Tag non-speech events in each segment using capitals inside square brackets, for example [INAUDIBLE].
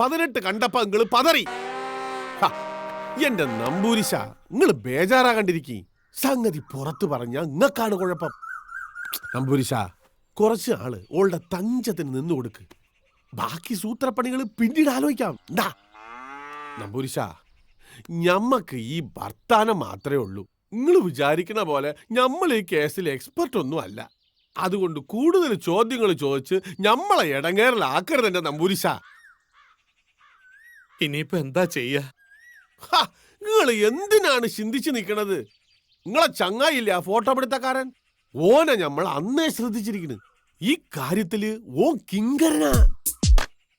പതിനെട്ട് കണ്ടപ്പോ നിങ്ങൾ പതറി. എന്റെ നമ്പൂരിശ നിങ്ങൾ ബേജാറാകണ്ടിരിക്കി സംഗതി പുറത്തു പറഞ്ഞ നിങ്ങക്കാണ് കുഴപ്പം. നമ്പൂരിശ കുറച്ച് ആൾ ഓളുടെ തഞ്ചത്തിന് നിന്നു കൊടുക്ക്. ബാക്കി സൂത്രപ്പണികൾ പിന്നീട് ആലോചിക്കാം. എന്താ നമ്പൂരിശ ഞമ്മക്ക് ഈ വർത്താനം മാത്രമേ ഉള്ളൂ. നിങ്ങൾ വിചാരിക്കുന്ന പോലെ നമ്മൾ ഈ കേസിൽ എക്സ്പെർട്ട് ഒന്നും അല്ല. അതുകൊണ്ട് കൂടുതൽ ചോദ്യങ്ങൾ ചോദിച്ച് ഞമ്മളെ ഇടങ്ങേറിലാക്കരുത് എന്റെ നമ്പൂരിശ. ഇനിയിപ്പോ എന്താ ചെയ്യ? നിങ്ങൾ എന്തിനാണ് ചിന്തിച്ചു നിൽക്കണത് നിങ്ങളെ ചങ്ങായില്ലേ ഫോട്ടോ പിടുത്തക്കാരൻ ഓനെ നമ്മൾ അന്നേ ശ്രദ്ധിച്ചിരിക്കുന്നു ഈ കാര്യത്തിൽ ഓ കിങ്കരനാ.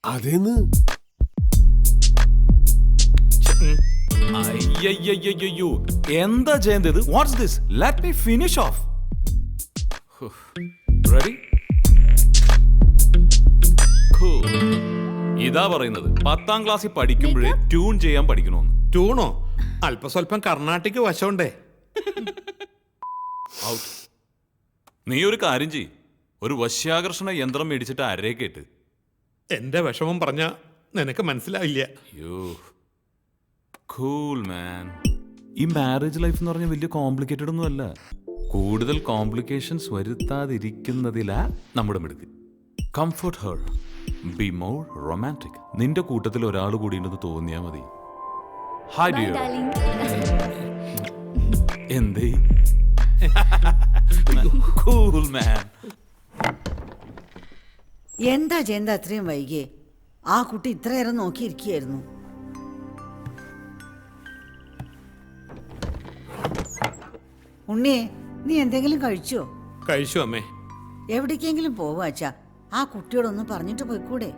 അതേന്ന്? എന്താ ചെയ്യേണ്ടത്? What's this let me finish off ready ഇതാ പറയുന്നത്. പത്താം ക്ലാസ്സിൽ പഠിക്കുമ്പോഴേ ട്യൂൺ ചെയ്യാൻ പഠിക്കണമെന്ന് ട്യൂണോ അല്പസ്വല്പം കർണാട്ടിക് വശമുണ്ടേ. ഔട്ട് നീ ഒരു കാര്യം ചെയ് ഒരു വശ്യാകർഷണ യന്ത്രം മേടിച്ചിട്ട് ആരെ കേട്ട് എന്റെ വിഷമം പറഞ്ഞ നിനക്ക് മനസ്സിലാവില്ല. അയ്യോ കൂൾ മാൻ ഈ മാരേജ് ലൈഫ് എന്ന് പറഞ്ഞ വലിയ കോംപ്ലിക്കേറ്റഡ് ഒന്നും അല്ല. കൂടുതൽ കോംപ്ലിക്കേഷൻസ് വരുത്താതിരിക്കുന്നതിലാ നമ്മുടെ മിടുക്ക്. Comfort her be more romantic നിന്റെ കൂട്ടത്തിൽ ഒരാൾ കൂടി ഉണ്ടെന്ന് തോന്നിയാ മതി. ഹായ് ഡിയർ എന്തേ? [LAUGHS] കൂൾ മാൻ എന്താ ജയന്ത അത്രയും വൈകിയേ? ആ കുട്ടി ഇത്രയേറെ നോക്കിയിരിക്കുകയായിരുന്നു. ഉണ്ണിയെ നീ എന്തെങ്കിലും കഴിച്ചോ? കഴിച്ചു അമ്മേ. എവിടേക്കെങ്കിലും പോവാച്ചാ ആ കുട്ടിയോടൊന്ന് പറഞ്ഞിട്ട് പോയിക്കൂടെ?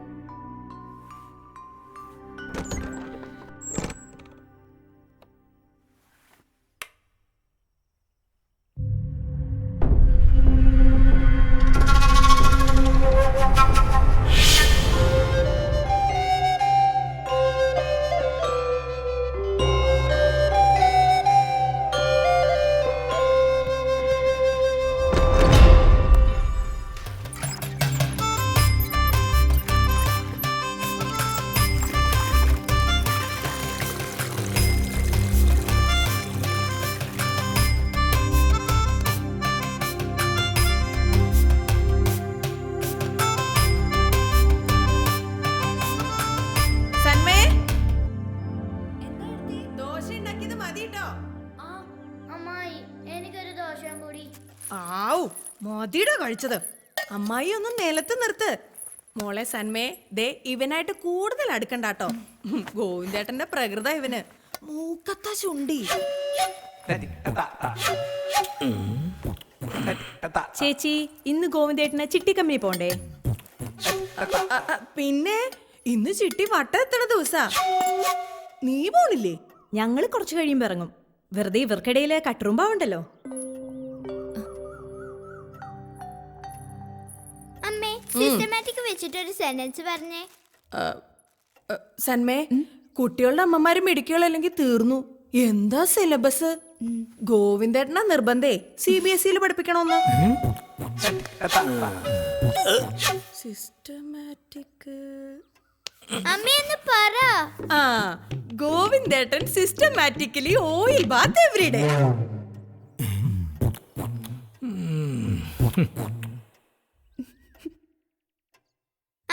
ആവു മോദിയുടെ കഴിച്ചത്. അമ്മായി ഒന്ന് നിലത്ത് നിർത്ത്. മോളെ സന്മേ ദേ ഇവനായിട്ട് കൂടുതൽ അടുക്കണ്ടാട്ടോ. ഗോവിന്ദേട്ടന്റെ പ്രകൃത ഇവന്. മൂക്കത്ത ചുണ്ടി. ചേച്ചി ഇന്ന് ഗോവിന്ദേട്ടന് ചിട്ടി കമ്പനി പോണ്ടേ പിന്നെ ഇന്ന് ചിട്ടി വട്ട എത്തണ ദിവസാ. നീ പോണില്ലേ? ഞങ്ങൾ കുറച്ചു കഴിയുമ്പോ ഇറങ്ങും. വെറുതെ ഇവർക്കിടയിലെ കട്ടുറുമ്പാവുണ്ടല്ലോ സിസ്റ്റമാറ്റിക് വെച്ചിട്ട് ഒരു സെന്റൻസ് പറഞ്ഞേ. സന്മേ കുട്ടികളുടെ അമ്മമാര് മെഡിക്കുകളല്ലെങ്കിൽ തീർന്നു. എന്താ സിലബസ് ഗോവിന്ദേട്ടനാ നിർബന്ധേ. സി ബി എസ് ഇയിൽ പഠിപ്പിക്കണമെന്ന് സിസ്റ്റമാറ്റിക് പറ. ആ ഗോവിന്ദേട്ടൻ സിസ്റ്റമാറ്റിക്കലി ഓയിൽ ബാത്ത് എവറിഡേ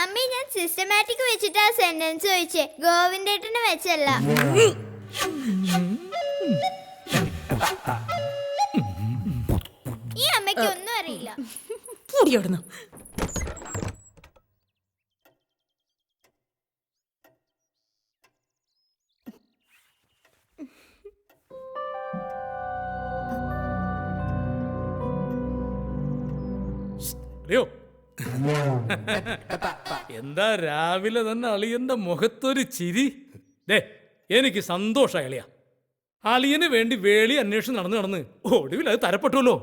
അമ്മേ ഞാൻ സിസ്റ്റമാറ്റിക് വെച്ചിട്ട് ആ സെന്റൻസ് ചോദിച്ചേ ഗോവിന്ദേട്ടന് വെച്ചല്ല. ഈ അമ്മയ്ക്ക് ഒന്നും അറിയില്ല. മുടിയോടുന്നു അറിയോ എന്താ രാവിലെ തന്നെ അളിയന്റെ മുഖത്തൊരു ചിരി? ദേ എനിക്ക് സന്തോഷമായി അളിയ. അളിയന് വേണ്ടി വേളി അന്വേഷണം നടന്ന് നടന്ന് ഒടുവിൽ അത് തരപ്പെട്ടുല്ലോ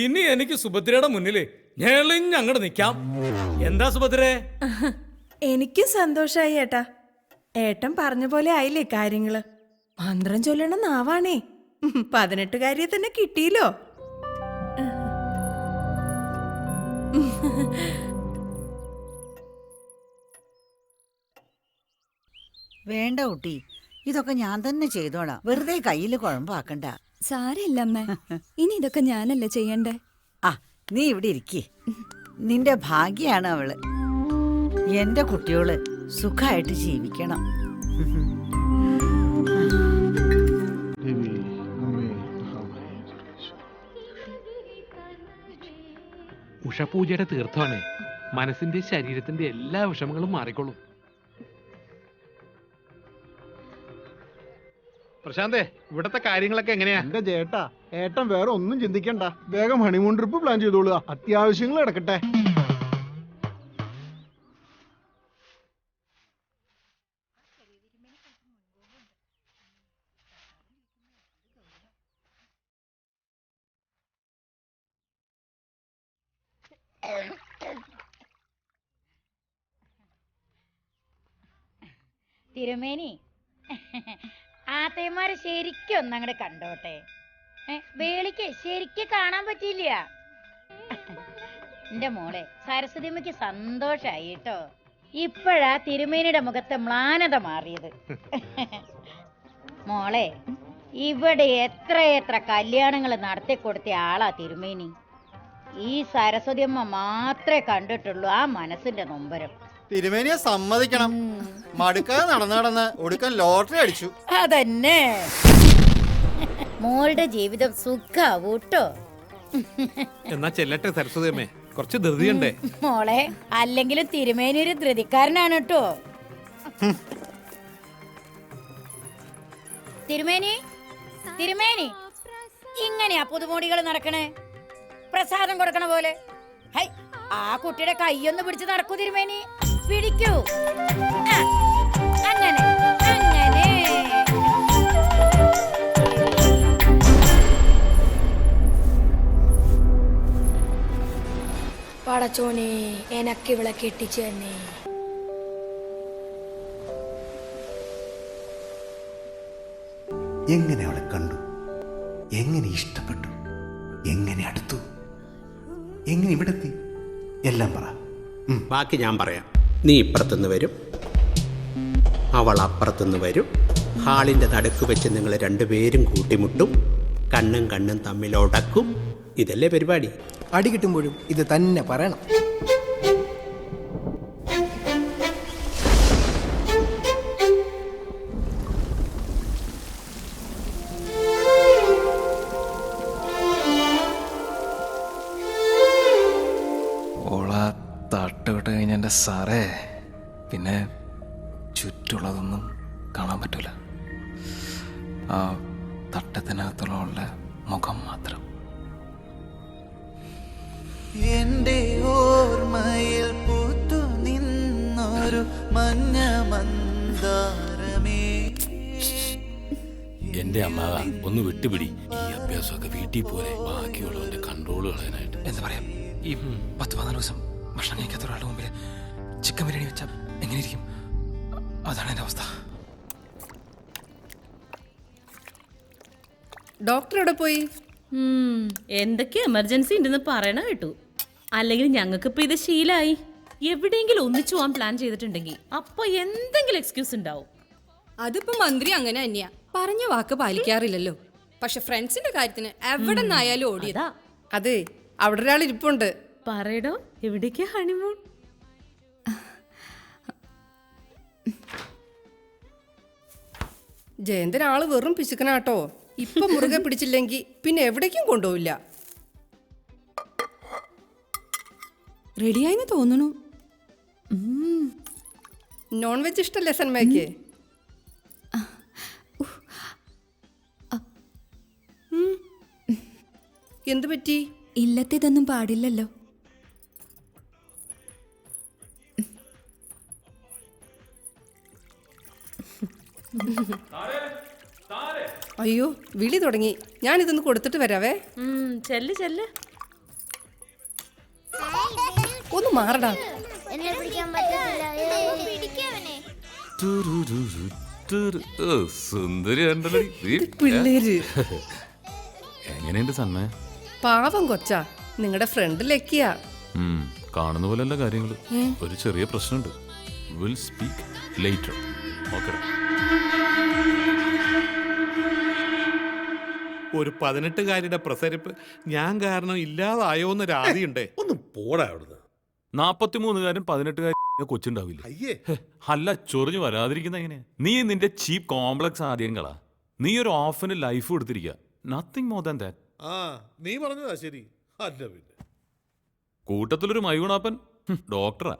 ഇനി എനിക്ക് സുഭദ്രയുടെ മുന്നിൽ ഞെളിഞ്ഞങ്ങട് നിൽക്കാം എന്താ സുഭദ്രേ? എനിക്കും സന്തോഷായി ഏട്ടാ. ഏട്ടൻ പറഞ്ഞ പോലെ ആയില്ലേ കാര്യങ്ങൾ? മന്ത്രം ചൊല്ലണ നാവാണേ. പതിനെട്ടുകാരിയെ തന്നെ കിട്ടിയില്ലോ. വേണ്ട കുട്ടി ഇതൊക്കെ ഞാൻ തന്നെ ചെയ്തോളാം. വെറുതെ കയ്യിൽ കുഴമ്പാക്കണ്ട. സാരമില്ല അമ്മ ഇനി ഇതൊക്കെ ഞാനല്ലേ ചെയ്യണ്ടേ? ആ നീ ഇവിടെ ഇരിക്കേ. നിന്റെ ഭാഗ്യാണ് അവൾ. എന്റെ കുട്ടിയോൾ സുഖമായിട്ട് ജീവിക്കണം. ഉഷപൂജയുടെ തീർത്ഥമാണ്. മനസ്സിന്റെ ശരീരത്തിന്റെ എല്ലാ വിഷമങ്ങളും മാറിക്കൊള്ളും പ്രശാന്തേ ഇവിടത്തെ കാര്യങ്ങളൊക്കെ എങ്ങനെയാ? എന്റെ ചേട്ടാ ഏട്ടൻ വേറെ ഒന്നും ചിന്തിക്കണ്ട. വേഗം ഹണിമൂൺ ട്രിപ്പ് പ്ലാൻ ചെയ്തോളുക. അത്യാവശ്യങ്ങൾ കിടക്കട്ടെ തിരുമേനി. ആത്തയന്മാരെ ശരിക്കും ഒന്നങ്ങട് കണ്ടോട്ടെ. വേളിക്ക് ശരിക്ക് കാണാൻ പറ്റിയില്ല. എന്റെ മോളെ സരസ്വതിമ്മയ്ക്ക് സന്തോഷായി കേട്ടോ. ഇപ്പോഴാ തിരുമേനിയുടെ മുഖത്തെ മ്ലാനത മാറിയത്. മോളെ ഇവിടെ എത്ര എത്ര കല്യാണങ്ങൾ നടത്തി കൊടുത്ത ആളാ തിരുമേനി. ഈ സരസ്വതിയമ്മ മാത്രമേ കണ്ടിട്ടുള്ളൂ ആ മനസ്സിന്റെ നൊമ്പരം. തിരുമേനിയെ സമ്മതിക്കണം. മടുക്കാതെ നടന്ന് നടന്ന് ഒടുക്കൻ ലോട്ടറി അടിച്ചു. അതന്നെ. മോളുടെ ജീവിതം സുഖാവൂട്ടോ എന്നാ ചെല്ലട്ടെ സരസ്വതിയമ്മേ. കുറച്ച് ധൃതിയുണ്ടേ. മോളെ അല്ലെങ്കിലും തിരുമേനി ഒരു ധൃതിക്കാരനാണ് കേട്ടോ തിരുമേനി തിരുമേനി ഇങ്ങനെയാ പുതുമോടികൾ നടക്കണേ? പ്രസാദം കൊടുക്കണ പോലെ. ഹൈ ആ കുട്ടിയുടെ കൈയൊന്ന് പിടിച്ച് നടക്കൂ തിരുമേനി. പിടിക്കൂ. അങ്ങനെ അങ്ങനെ. പടച്ചോനെ എനക്ക് ഇവിടെ കെട്ടിച്ചു തന്നെ. എങ്ങനെ അവളെ കണ്ടു? എങ്ങനെ ഇഷ്ടപ്പെട്ടു? എങ്ങനെ അടുത്തു? എങ്ങനെ ഇവിടെത്തി? എല്ലാം പറ. ബാക്കി ഞാൻ പറയാം. നീ ഇപ്പുറത്തുനിന്ന് വരും. അവൾ അപ്പുറത്തുനിന്ന് വരും. ഹാളിന്റെ നടുക്ക് വെച്ച് നിങ്ങൾ രണ്ടുപേരും കൂട്ടിമുട്ടും. കണ്ണും കണ്ണും തമ്മിൽ ഉടക്കും ഇതല്ലേ പരിപാടി? അടി കിട്ടുമ്പോഴും ഇത് തന്നെ പറയണം. പിന്നെ ചുറ്റുള്ളതൊന്നും കാണാൻ പറ്റൂല. ആ തട്ടത്തിനകത്തുള്ള മുഖം മാത്രം. എന്റെ ഓർമ്മയിൽ പൂത്തു നിന്നൊരു മഞ്ഞ മന്ദാരമേ. എന്റെ അമ്മാവ ഒന്ന് വിട്ടുപിടി. ഈ അഭ്യാസമൊക്കെ വീട്ടിൽ പോലെ ബാക്കിയുള്ളവന്റെ കൺട്രോൾ കളയാനായിട്ട്. എന്താ പറയാ? ഈ പത്ത് പതിനാല് ദിവസം ഭക്ഷണം കഴിക്കാത്ത ഒരാളുടെ മുമ്പിൽ ചിക്കൻ ബിരിയാണി വെച്ചാൽ എങ്ങനെ ഇരിക്കും അതാണ് എന്റെ അവസ്ഥ. ഡോക്ടർ എവിടെ പോയി? എന്തൊക്കെ എമർജൻസി ഉണ്ടെന്ന് പറയണ കേട്ടു. അല്ലെങ്കിൽ ഞങ്ങൾക്ക് ഇപ്പൊ ഇത് ശീലായി. എവിടെയെങ്കിലും ഒന്നിച്ചു പോകാൻ പ്ലാൻ ചെയ്തിട്ടുണ്ടെങ്കിൽ അപ്പൊ എന്തെങ്കിലും എക്സ്ക്യൂസ് ഉണ്ടാവും. അതിപ്പോ മന്ത്രി അങ്ങനെ തന്നെയാ. പറഞ്ഞ വാക്ക് പാലിക്കാറില്ലല്ലോ. പക്ഷെ ഫ്രണ്ട്സിന്റെ കാര്യത്തിന് എവിടെ നിന്നായാലും ഓടിയതാ അതെ. അവിടെ ഒരാൾ ഇരിപ്പുണ്ട്. പറയടോ എവിടേക്കാ ഹണിമൂൺ ജയന്തൻ ആൾ വെറും പിശുക്കനാട്ടോ. ഇപ്പൊ മുറുകെ പിടിച്ചില്ലെങ്കിൽ പിന്നെ എവിടേക്കും കൊണ്ടുപോവില്ല. റെഡിയായിന്ന് തോന്നുന്നു. നോൺ വെജ് ഇഷ്ടല്ലേ സന്മയ്ക്ക്? എന്ത് പറ്റി? ഇല്ലത്തേതൊന്നും പാടില്ലല്ലോ. അയ്യോ വിളി തുടങ്ങി. ഞാൻ ഇതൊന്ന് കൊടുത്തിട്ട് വരാവേ. ചെല്ല് ചെല്ല്. ഒന്ന് മാറടാ. എന്നെ പിടിക്കാൻ എങ്ങനെയുണ്ട് പാവം കൊച്ചാ. നിങ്ങളുടെ ഫ്രണ്ട് ലക്കിയാ. കാണുന്ന കാണുന്ന പോലെയല്ല കാര്യങ്ങൾ ഒരു ചെറിയ പ്രശ്നമുണ്ട്. വിൽ സ്പീക്ക് ലേറ്റർ ഓക്കെ ഒരു പതിനെട്ടുകാരിയുടെ പ്രസരിപ്പ് ഞാൻ കാരണം ഇല്ലാതായോ എന്നൊരു രാതിയുണ്ടേ ഒന്ന് പോടാ അവിടുന്ന്. നാപ്പത്തിമൂന്നുകാരും പതിനെട്ടുകാരും കൊച്ചുണ്ടാവില്ല? അയ്യേ. അല്ല ചൊറിഞ്ഞു വരാതിരിക്കുന്ന എങ്ങനെയാ? നീ നിന്റെ ചീപ്പ് കോംപ്ലക്സ് ആദ്യങ്ങളാ. നീ ഒരു ഓഫിന് ലൈഫ് കൊടുത്തിരിക്കുക നത്തിങ് മോർ ദാൻ ദാറ്റ് ആ നീ പറഞ്ഞതാ ശരി. അല്ല പിന്നെ. കൂട്ടത്തിലൊരു മയൂണാപ്പൻ ഹും, ഡോക്ടറാ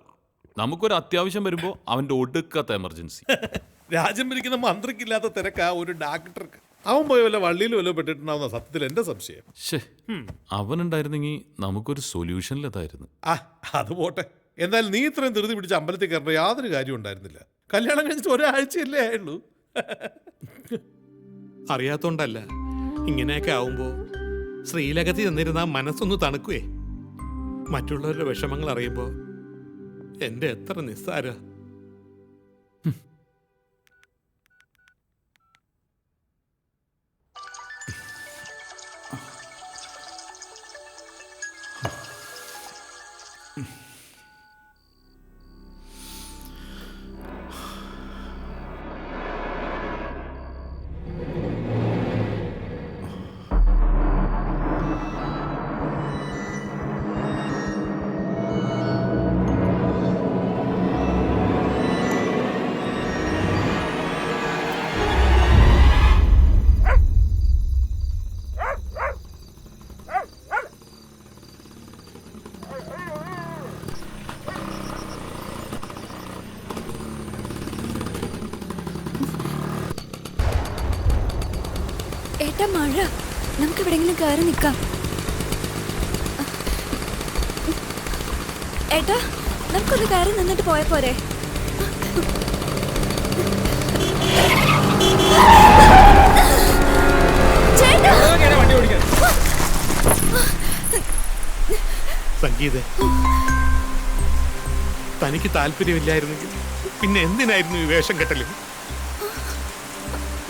നമുക്കൊരു അത്യാവശ്യം വരുമ്പോ അവന്റെ ഒടുക്കത്തെ എമർജൻസി [LAUGHS] രാജ്യം ഭരിക്കുന്ന മന്ത്രിക്കില്ലാത്ത തിരക്കാ ഒരു ഡാക്ടർക്ക് അവൻ പോയ വല്ല വള്ളിയിൽ വല്ല പെട്ടിട്ടുണ്ടാവുന്ന സത്യത്തിൽ എന്റെ സംശയം. അവൻ അവനുണ്ടായിരുന്നെങ്കിൽ നമുക്കൊരു സൊല്യൂഷൻ സൊല്യൂഷനിലെത്തായിരുന്നു ആ അത് പോട്ടെ. എന്നാൽ നീ ഇത്രയും ധൃതി പിടിച്ച് അമ്പലത്തിൽ കയറേണ്ട യാതൊരു കാര്യം ഉണ്ടായിരുന്നില്ല. കല്യാണം കഴിഞ്ഞിട്ട് ഒരാഴ്ചയല്ലേ ആയുള്ളൂ. അറിയാത്തോണ്ടല്ല. ഇങ്ങനെയൊക്കെ ആവുമ്പോ ശ്രീലകത്തിൽ നിന്നിരുന്ന മനസ്സൊന്ന് തണുക്കുവേ. മറ്റുള്ളവരുടെ വിഷമങ്ങൾ അറിയുമ്പോ എന്റെ എത്ര നിസ്സാര മഴ. നമുക്ക് എവിടെങ്കിലും കയറി നിൽക്കാം. ഏട്ടാ നമുക്കൊന്ന് കയറി നിന്നിട്ട് പോയ പോരെ. സംഗീത തനിക്ക് താല്പര്യമില്ലായിരുന്നെങ്കിൽ പിന്നെ എന്തിനായിരുന്നു ഈ വേഷം കെട്ടലും?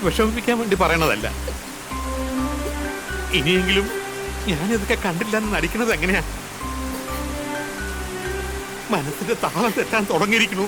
വിഷമിപ്പിക്കാൻ വേണ്ടി പറയണതല്ല. ഇനിയെങ്കിലും ഞാനിതൊക്കെ കണ്ടില്ലെന്ന് നടിക്കുന്നത് എങ്ങനെയാ? മനസ്സിന്റെ താളം തെറ്റാൻ തുടങ്ങിയിരിക്കുന്നു.